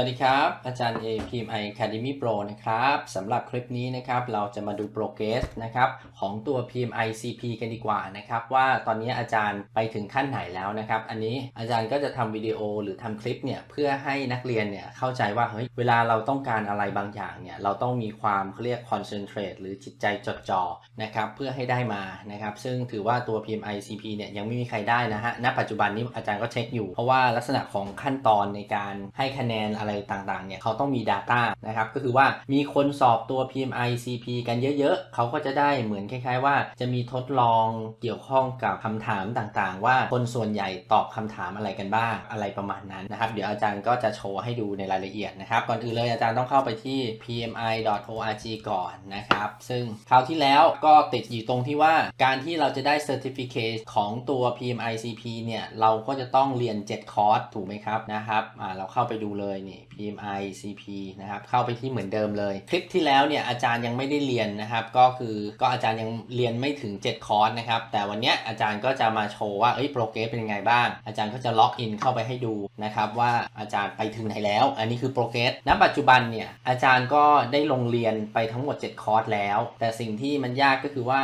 วัสดีครับ อาจารย์ A PMI Academy Pro นะครับสำหรับคลิปนี้นะครับเราจะมาดูโปรเกรสนะครับของตัว PMI CP กันดีกว่านะครับว่าตอนนี้อาจารย์ไปถึงขั้นไหนแล้วนะครับ อันนี้อาจารย์ก็จะทำวิดีโอหรือทำคลิปเนี่ยเพื่อให้นักเรียนเนี่ยเข้าใจว่าเฮ้ยเวลาเราต้องการอะไรบางอย่างเนี่ยเราต้องมีความเขาเรียก concentrate หรือจิตใจจดจ่อนะครับเพื่อให้ได้มานะครับซึ่งถือว่าตัว PMI CP เนี่ยยังไม่มีใครได้นะฮะณปัจจุบันนี้อาจารย์ก็เช็คอยู่เพราะว่าลักษณะของขั้นตอนในการให้คะแนนอะไรต่างๆเนี่ยเขาต้องมี Data นะครับก็คือว่ามีคนสอบตัว PMI CP กันเยอะๆ เขาก็จะได้เหมือนคล้าย ๆ ว่า จะมีทดลองเกี่ยวข้องกับคำถามต่างๆ ว่าคนส่วนใหญ่ตอบคำถามอะไรกันบ้างอะไรประมาณนั้นนะครับ เดี๋ยวอาจารย์ก็จะโชว์ให้ดูในรายละเอียดนะครับ ก่อนอื่นเลยอาจารย์ต้องเข้าไปที่ pmi.org ก่อนนะครับซึ่งคราวที่แล้วก็ติดอยู่ตรงที่ว่าการที่เราจะได้ Certificate ของตัว PMI CP เนี่ยเราก็จะต้องเรียน 7 คอร์สถูกไหมครับนะครับอ่าเราเข้าไปดูเลยนี่ PMI CP นะครับเข้าไปที่เหมือนเดิมเลย คลิปที่แล้วเนี่ยอาจารย์ยังไม่ได้เรียนนะครับ ก็คือก็อาจารย์ยังเรียนไม่ถึง 7 คอร์สนะครับ แต่วันเนี้ยอาจารย์ก็จะมาโชว์ว่าเอ้ยโปรเกรสเป็นยังไงบ้าง อาจารย์ก็จะล็อกอินเข้าไปให้ดูนะครับว่าอาจารย์ไปถึงไหนแล้ว อันนี้คือโปรเกรสณปัจจุบันเนี่ยอาจารย์ก็ได้ลงเรียนไปทั้งหมด 7 คอร์สแล้ว แต่สิ่งที่มันยากก็คือว่า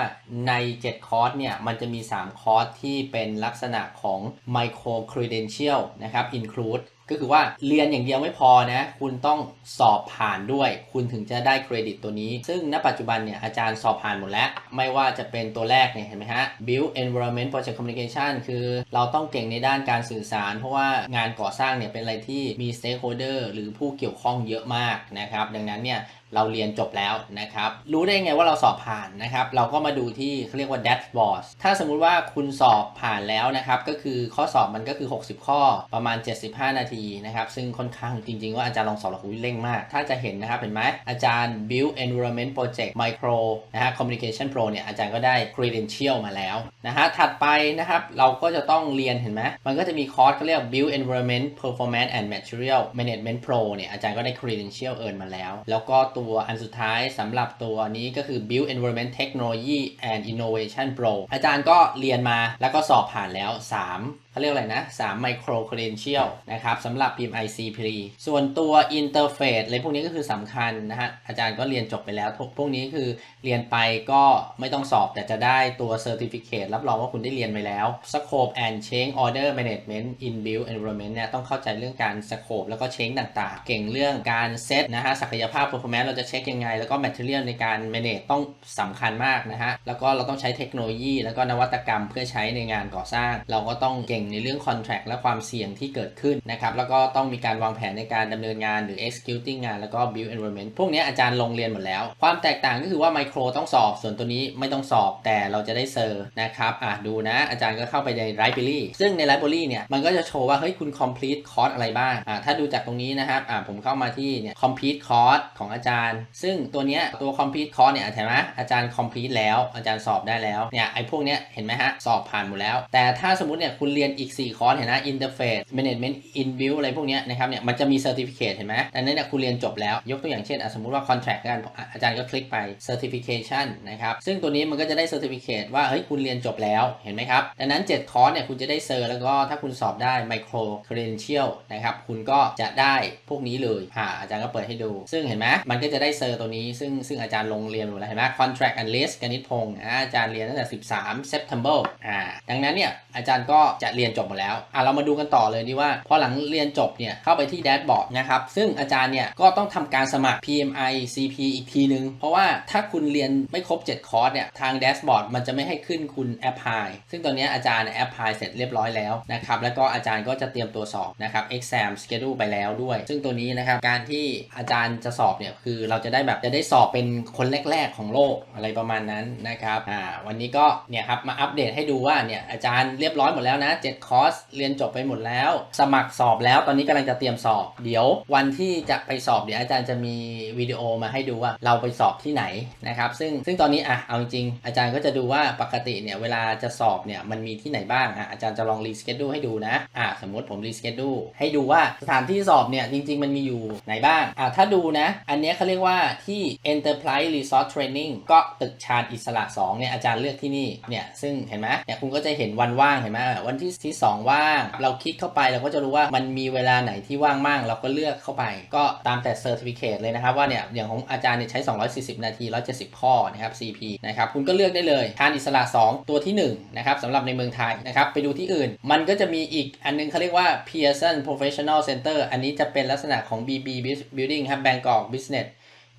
ใน 7 คอร์สเนี่ยมันจะมี 3 คอร์สที่เป็นลักษณะของ micro credential นะครับ include ก็คือว่าเรียนอย่างเดียวไม่พอนะ คุณต้องสอบผ่านด้วย คุณถึงจะได้เครดิตตัวนี้ ซึ่งณปัจจุบันเนี่ยอาจารย์สอบผ่านหมดแล้ว ไม่ว่าจะเป็นตัวแรกเนี่ยเห็นไหมฮะ build environment project communication คือเราต้องเก่งในด้านการสื่อสาร เพราะว่างานก่อสร้างเนี่ยเป็นอะไรที่มี stakeholder หรือผู้เกี่ยวข้องเยอะมากนะครับ ดังนั้นเนี่ย เราเรียนจบแล้วนะครับ รู้ได้ไงว่าเราสอบผ่านนะครับ เราก็มาดูที่เขาเรียกว่า dashboard ถ้าสมมุติว่าคุณสอบผ่านแล้วนะครับ ก็คือข้อสอบมันก็คือ 60 ข้อประมาณ 75 นาทีนะครับ ซึ่งค่อนข้างจริง ๆ ว่าอาจารย์ลองสอบเราคุยเร่งมาก ถ้าจะเห็นนะครับ เห็นไหมอาจารย์ build environment project micro นะฮะ communication pro เนี่ยอาจารย์ก็ได้ credential มาแล้วนะฮะ ถัดไปนะครับ เราก็จะต้องเรียนเห็นไหมมันก็จะมีคอร์สเขาเรียก build environment performance and material management pro เนี่ยอาจารย์ก็ได้ credential earn มาแล้ว แล้วก็ตัวอันสุดท้ายสำหรับตัวนี้ก็คือ build environment technology and innovation pro อาจารย์ก็เรียนมาแล้วก็สอบผ่านแล้ว 3เขาเรียกอะไรนะ3 micro credential นะครับสำหรับ PMI CP ส่วนตัว interface อะไรพวกนี้ก็คือสำคัญนะฮะ อาจารย์ก็เรียนจบไปแล้ว พวกนี้คือเรียนไปก็ไม่ต้องสอบแต่จะได้ตัว certificate รับรองว่าคุณได้เรียนไปแล้ว scope and change order management in build environment เนี่ยต้องเข้าใจเรื่องการ scope แล้วก็ change ต่างๆ เก่งเรื่องการ set นะฮะศักยภาพ performance เราจะเช็คยังไง แล้วก็ material ในการ manage ต้องสำคัญมากนะฮะ แล้วก็เราต้องใช้เทคโนโลยี แล้วก็นวัตกรรมเพื่อใช้ในงานก่อสร้าง เราก็ต้องเก่งในเรื่อง contract และความเสี่ยงที่เกิดขึ้นนะครับ แล้วก็ต้องมีการวางแผนในการดำเนินงานหรือ executing งาน แล้วก็ build environment พวกนี้อาจารย์ลงเรียนหมดแล้ว ความแตกต่างก็คือว่า micro ต้องสอบ ส่วนตัวนี้ไม่ต้องสอบ แต่เราจะได้เซอร์นะครับอะดูนะ อาจารย์ก็เข้าไปใน library ซึ่งใน library เนี่ย มันก็จะโชว์ว่า เฮ้ย คุณ complete course อะไรบ้าง อะถ้าดูจากตรงนี้นะครับ อะผมเข้ามาที่เนี่ย complete course ของอาจารย์ซึ่งตัวเนี้ยตัว complete course เนี่ยเห็นไหมอาจารย์ complete แล้ว อาจารย์สอบได้แล้วเนี่ยไอ้พวกเนี้ยเห็นไหมฮะสอบผ่านหมดแล้ว แต่ถ้าสมมติเนี่ยคุณเรียนอีก 4 คอร์สเห็นนะ interface management in build อะไรพวกเนี้ยนะครับเนี่ยมันจะมี certificate เห็นไหมดังนั้นเนี่ยคุณเรียนจบแล้วยกตัวอย่างเช่นสมมติว่า contract กันอะอาจารย์ก็คลิกไป certification นะครับซึ่งตัวนี้มันก็จะได้ certificate ว่าเฮ้ยคุณเรียนจบแล้วเห็นไหมครับดังนั้น 7 คอร์สเนี่ยคุณจะได้เซอร์แล้วก็ถ้าคุณสอบได้ micro credential นะครับคุณก็จะได้พวกนี้เลยอ่าอาจารย์ก็เปิดให้ดู ซึ่งเห็นไหมมันก็จะได้เซอร์ตัวนี้ ซึ่งซึ่งอาจารย์ลงเรียนหมดแล้วเห็นไหม contract analyst กนิษพงศ์อาจารย์เรียนตั้งแต่ 13 September อ่าดังนั้นเนี่ยอาจารย์ก็จะเรียนจบหมดแล้วอ่าเรามาดูกันต่อเลยดีว่า พอหลังเรียนจบเนี่ยเข้าไปที่แดชบอร์ดนะครับซึ่งอาจารย์เนี่ยก็ต้องทำการสมัคร PMI CP อีกทีนึง เพราะว่าถ้าคุณเรียนไม่ครบ 7 คอร์สเนี่ยทางแดชบอร์ดมันจะไม่ให้ขึ้นคุณแอปพลายซึ่งตอนนี้อาจารย์แอปพลายเสร็จเรียบร้อยแล้วนะครับแล้วก็อาจารย์ก็จะเตรียมตัวสอบนะครับ exam schedule ไปแล้วด้วย ซึ่งตัวนี้นะครับการที่อาจารย์จะสอบเนี่ยคือเราจะได้แบบจะได้สอบเป็นคนแรก ๆ ของโลกอะไรประมาณนั้นนะครับอ่าวันนี้ก็เนี่ยครับมาอัปเดตให้ดูว่าเนี่ยอาจารย์เรียบร้อยหมดแล้วนะ7คอร์สเรียนจบไปหมดแล้ว สมัครสอบแล้วตอนนี้กำลังจะเตรียมสอบ เดี๋ยววันที่จะไปสอบเดี๋ยวอาจารย์จะมีวิดีโอมาให้ดูว่าเราไปสอบที่ไหนนะครับซึ่งซึ่งตอนนี้อะเอาจริงๆอาจารย์ก็จะดูว่าปกติเนี่ยเวลาจะสอบเนี่ยมันมีที่ไหนบ้างอะอาจารย์จะลองรีสเกจดูให้ดูนะอะสมมติผมรีสเกจดูให้ดูว่าสถานที่สอบเนี่ยจริง ๆ มันมีอยู่ไหนบ้างอะถ้าดูนะ อันเนี้ยเขาเรียกว่าที่ Enterprise Resource Training ก็ตึกชาญอิสระ 2 เนี่ยอาจารย์เลือกที่นี่ เนี่ยซึ่งเห็นไหมเนี่ยคุณก็จะเห็นวันว่างเห็นไหมวันที่ที่ 2 ว่าง เราคลิกเข้าไปเราก็จะรู้ว่ามันมีเวลาไหนที่ว่างมั่งเราก็เลือกเข้าไป ก็ตามแต่ Certificate เลยนะครับว่าเนี่ยอย่างของอาจารย์เนี่ยใช้ 240 นาที 170 ข้อนะครับ CP นะครับคุณก็เลือกได้เลยชาญอิสระ 2 ตัวที่ 1 นะครับสำหรับในเมืองไทยนะครับไปดูที่อื่น มันก็จะมีอีกอันนึงเขาเรียกว่า Pearson Professional Center อันนี้จะเป็นลักษณะของ BB Building ครับ Bangkok Business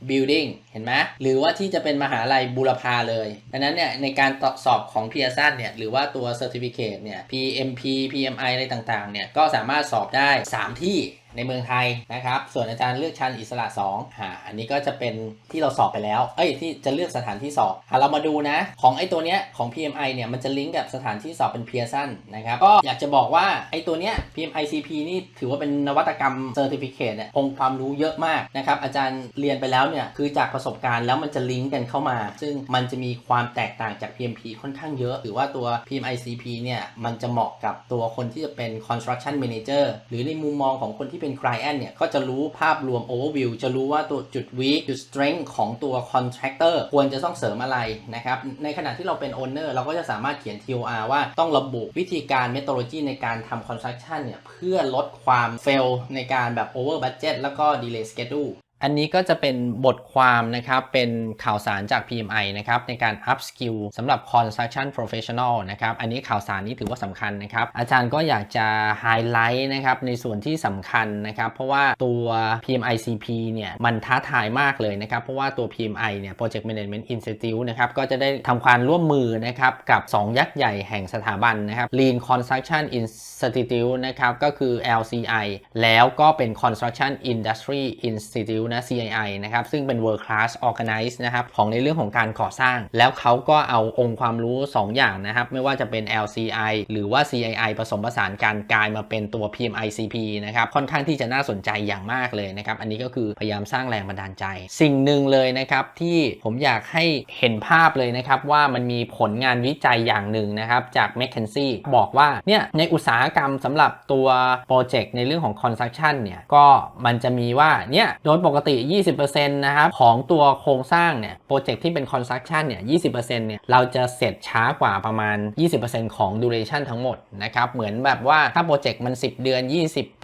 Building เห็นไหมหรือว่าที่จะเป็นมหาลัยบูรพาเลยดังนั้นเนี่ยในการสอบของ Pearson เนี่ยหรือว่าตัว Certificate เนี่ย PMP PMI อะไรต่างๆเนี่ยก็สามารถสอบได้ 3 ที่ ในเมืองไทยนะครับ ส่วนอาจารย์เลือกชั้นอิสระ2อ่าอันนี้ก็จะเป็นที่เราสอบไปแล้ว เอ้ยที่จะเลือกสถานที่สอบอะเรามาดูนะ ของไอ้ตัวเนี้ยของ PMI เนี่ยมันจะลิงก์กับสถานที่สอบเป็น Pearson นนะครับ ก็อยากจะบอกว่าไอ้ตัวเนี้ย PMI CP นี่ถือว่าเป็นนวัตกรรม Certificate เนี่ยองค์ความรู้เยอะมากนะครับ อาจารย์เรียนไปแล้วเนี่ยคือจากประสบการณ์แล้วมันจะลิงก์กันเข้ามา ซึ่งมันจะมีความแตกต่างจาก PMP ค่อนข้างเยอะหรือว่าตัว PMI CP เนี่ยมันจะเหมาะกับตัวคนที่จะเป็น Construction Manager หรือในมุมมองของคนที่เป็น Client เนี่ยก็จะรู้ภาพรวม Overview จะรู้ว่าตัวจุด weak จุด strength ของตัว Contractor ควรจะต้องเสริมอะไรนะครับ ในขณะที่เราเป็น Owner เราก็จะสามารถเขียน TOR ว่าต้องระบุวิธีการ methodology ในการทำ construction เนี่ยเพื่อลดความ fail ในการแบบ over budget แล้วก็ delay schedule อันนี้ก็จะเป็นบทความนะครับ เป็นข่าวสารจาก PMI นะครับในการ up skill สำหรับ construction professional นะครับ อันนี้ข่าวสารนี้ถือว่าสำคัญนะครับ อาจารย์ก็อยากจะไฮไลท์นะครับในส่วนที่สำคัญนะครับ เพราะว่าตัว PMI CP เนี่ยมันท้าทายมากเลยนะครับ เพราะว่าตัว PMI เนี่ย Project Management Institute นะครับ ก็จะได้ทำความร่วมมือนะครับกับ 2 ยักษ์ใหญ่แห่งสถาบันนะครับ Lean Construction Institute นะครับก็คือ LCI แล้วก็เป็น Construction Industry Institute นะ CII นะครับซึ่งเป็น World Class Organize นะครับของในเรื่องของการก่อสร้าง แล้วเขาก็เอาองค์ความรู้ 2 อย่างนะครับ ไม่ว่าจะเป็น LCI หรือว่า CII ผสมผสานกันกลายมาเป็นตัว PMICP นะครับค่อนข้างที่จะน่าสนใจอย่างมากเลยนะครับ อันนี้ก็คือพยายามสร้างแรงบันดาลใจ สิ่งหนึ่งเลยนะครับที่ผมอยากให้เห็นภาพเลยนะครับว่ามันมีผลงานวิจัยอย่างหนึ่งนะครับจาก m c k เคนซี่บอกว่าเนี่ยในอุตสาหกรรมสำหรับตัวโปรเจกต์ในเรื่องของ construction เนี่ยก็มันจะมีว่าเนี่ยโดยปกติ 20%นะครับของตัวโครงสร้างเนี่ยโปรเจกต์ที่เป็น construction เนี่ย 20%เนี่ยเราจะเสร็จช้ากว่าประมาณ 20%ของ duration ทั้งหมดนะครับเหมือนแบบว่าถ้าโปรเจกต์มัน 10 เดือน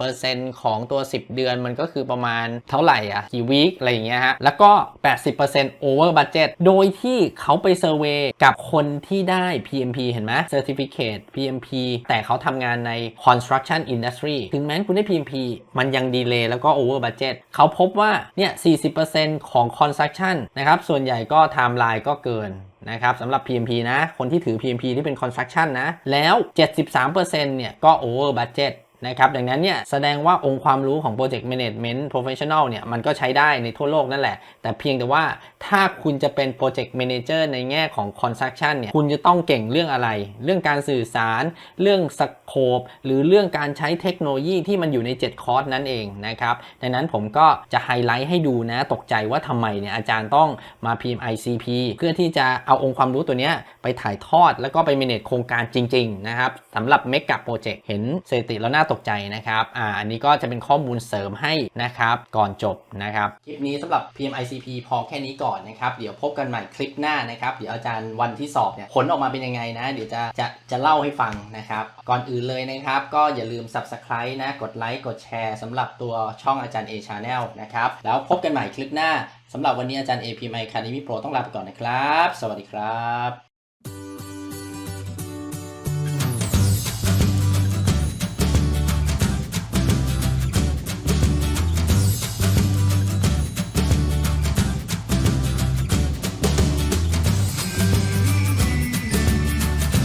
20%ของตัว 10 เดือนมันก็คือประมาณเท่าไหร่อะกี่วีคอะไรอย่างเงี้ยฮะแล้วก็ 80% over budget โดยที่เขาไปเซอร์เวยกับคนที่ได้ PMP เห็นไหม Certificate PMP แต่เขาทำงานใน construction industry ถึงแม้คุณได้ PMP มันยังดีเลย์แล้วก็ over budget เขาพบว่าเนี่ย40%ของ construction นะครับ ส่วนใหญ่ก็ timeline ก็เกินนะครับสำหรับ PMP นะ คนที่ถือ PMP ที่เป็น construction นะ แล้ว 73%เนี่ยก็ over budget นะครับดังนั้นเนี่ยแสดงว่าองค์ความรู้ของ Project Management Professional เนี่ยมันก็ใช้ได้ในทั่วโลกนั่นแหละ แต่เพียงแต่ว่าถ้าคุณจะเป็น Project Manager ในแง่ของ Construction เนี่ยคุณจะต้องเก่งเรื่องอะไร เรื่องการสื่อสาร เรื่องสโคปหรือเรื่องการใช้เทคโนโลยีที่มันอยู่ใน 7 คอร์สนั่นเองนะครับดังนั้นผมก็จะไฮไลท์ให้ดูนะตกใจว่าทำไมเนี่ยอาจารย์ต้องมา PMICP เพื่อที่จะเอาองค์ความรู้ตัวเนี้ยไปถ่ายทอดแล้วก็ไป manage โครงการจริงๆนะครับสำหรับเมกะโปรเจกต์เห็นเสถิติแล้วน่าตกใจนะครับอ่าอันนี้ก็จะเป็นข้อมูลเสริมให้นะครับ ก่อนจบนะครับ คลิปนี้สำหรับ PMICP พอแค่นี้ก่อนนะครับ เดี๋ยวพบกันใหม่คลิปหน้านะครับ เดี๋ยวอาจารย์วันที่สอบเนี่ยผลออกมาเป็นยังไงนะ เดี๋ยวจะจะจะเล่าให้ฟังนะครับ ก่อนอื่นเลยนะครับ ก็อย่าลืม Subscribe นะ กดไลค์กดแชร์สำหรับตัวช่องอาจารย์ A Channel นะครับ แล้วพบกันใหม่คลิปหน้าสำหรับวันนี้อาจารย์ A PMI Academy Pro ต้องลาไปก่อนนะครับ สวัสดีครับ